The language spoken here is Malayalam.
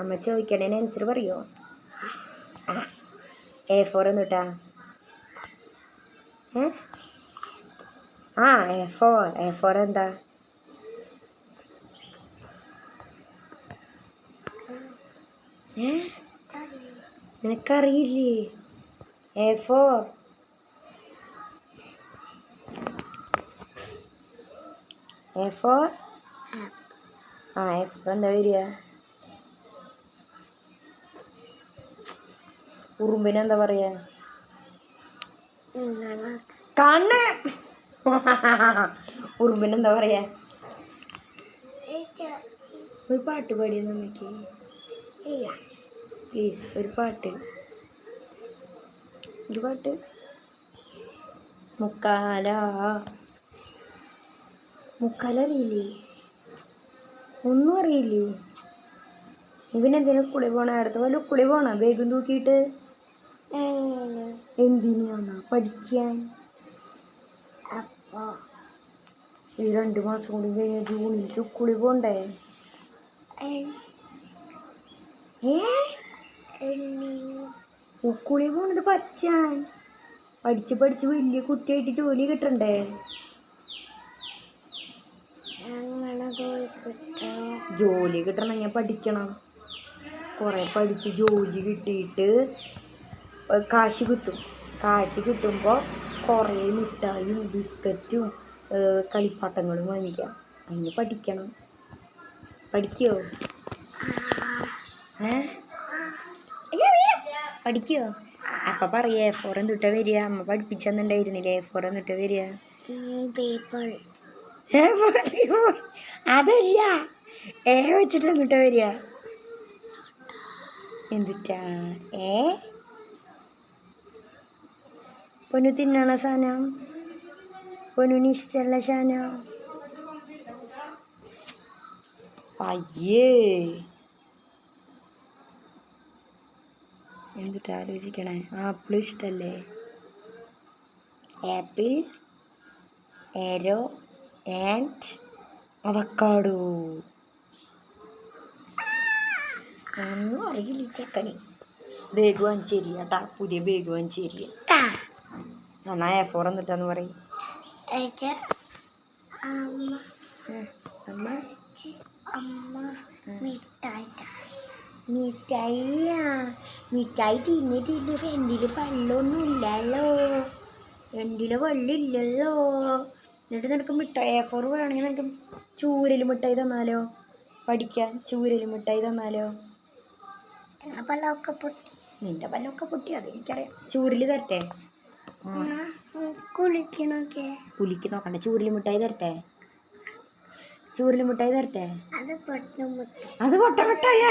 അമ്മ ചോദിക്കണേന് ആൻസർ പറയോ? ആ എ ഫോർ എന്നിട്ടാ ഏ? ആ എ ഫോർ എ ഫോർ എന്താ? ഏ? നിനക്കറിയില്ലേ? എ ഫോർ എ ഫോർ ആ. എ ഫോർ എന്താ വരിക? ഉറുമ്പിനെന്താ പറയാ? കണ്ണ്. ഉറുമ്പിനെന്താ പറയാ? ഒരു പാട്ട് പാടിയ നമുക്ക് പ്ലീസ് ഒരു പാട്ട്. ഒരു പാട്ട്. മുക്കാല. മുക്കാല അറിയില്ലേ? ഒന്നും അറിയില്ലേ? ഇവനെന്തിനാ കുളി പോണ? അടുത്ത പോലെ കുളി പോണ? വേഗം തൂക്കിയിട്ട്? എന്തിനാണ് പഠിക്കാൻ? അപ്പോ ഈ രണ്ട് മാസം കൂടി കഴിഞ്ഞ ജൂണിലേക്ക് കുളി പോണ്ടേ? ഉക്കുളി പോണത് പച്ചാൻ. പഠിച്ച് പഠിച്ച് വലിയ കുട്ടിയായിട്ട് ജോലി കിട്ടണ്ടേ? ജോലി കിട്ടണം ഞാൻ പഠിക്കണം. കുറേ പഠിച്ച് ജോലി കിട്ടിയിട്ട് കാശ് കിട്ടും. കാശ് കിട്ടുമ്പോൾ കുറേ മിഠായും ബിസ്ക്കറ്റും കളിപ്പാട്ടങ്ങളും വാങ്ങിക്കാം. അതിന് പഠിക്കണം. പഠിക്കോ? ഏ പഠിക്കോ? അപ്പൊ പറയേ എ ഫോർ എന്നിട്ട് വരിക. അമ്മ പഠിപ്പിച്ചെന്നുണ്ടായിരുന്നില്ലേ? എ ഫോർ എന്നിട്ട് വരിക. അതല്ല. ഏ വെച്ചിട്ട് എന്നിട്ട് വരിക. എന്തുറ്റാ ഏ പൊന്നു തിന്നണ സാധനം പൊന്നുന് നിശ്ചല സാധനം അയ്യേ. എന്തിട്ടാ ആലോചിക്കണേ. ആപ്പിൾ ഇഷ്ടല്ലേ? Apple arrow and avocado. ഒന്നും അറിയില്ല ഈ ചെക്കന്. ബേഗ് വാങ്ങിച്ചു തരില്ല കേട്ടാ. പുതിയ ബേഗ് വാങ്ങിച്ചു എ ഫോർ എന്നിട്ടാന്ന് പറയും. അമ്മ അമ്മ? അമ്മ മിഠായി മിഠായിയാ? മിഠായി തിന്ന് തിന്ന് ഫ്രണ്ടിൽ വെള്ളമൊന്നും ഇല്ലല്ലോ ഫ്രണ്ടിൽ വെള്ളം ഇല്ലല്ലോ എന്നിട്ട് നിനക്ക് മിഠായി എ ഫോർ വേണമെങ്കിൽ നിനക്ക് ചൂരൽ മിഠായി തന്നാലോ? പഠിക്കാൻ ചൂരൽ മിഠായി തന്നാലോ? പല്ലൊക്കെ പൊട്ടി. നിന്റെ പല്ലൊക്കെ പൊട്ടി അതെനിക്കറിയാം. ചൂരൽ തരട്ടെ? ആ, കണ്ട ചൂരിൽ മിഠായി തരട്ടെ? ചൂരിൽ മിഠായി തരട്ടെ അത് പൊട്ട മിഠായ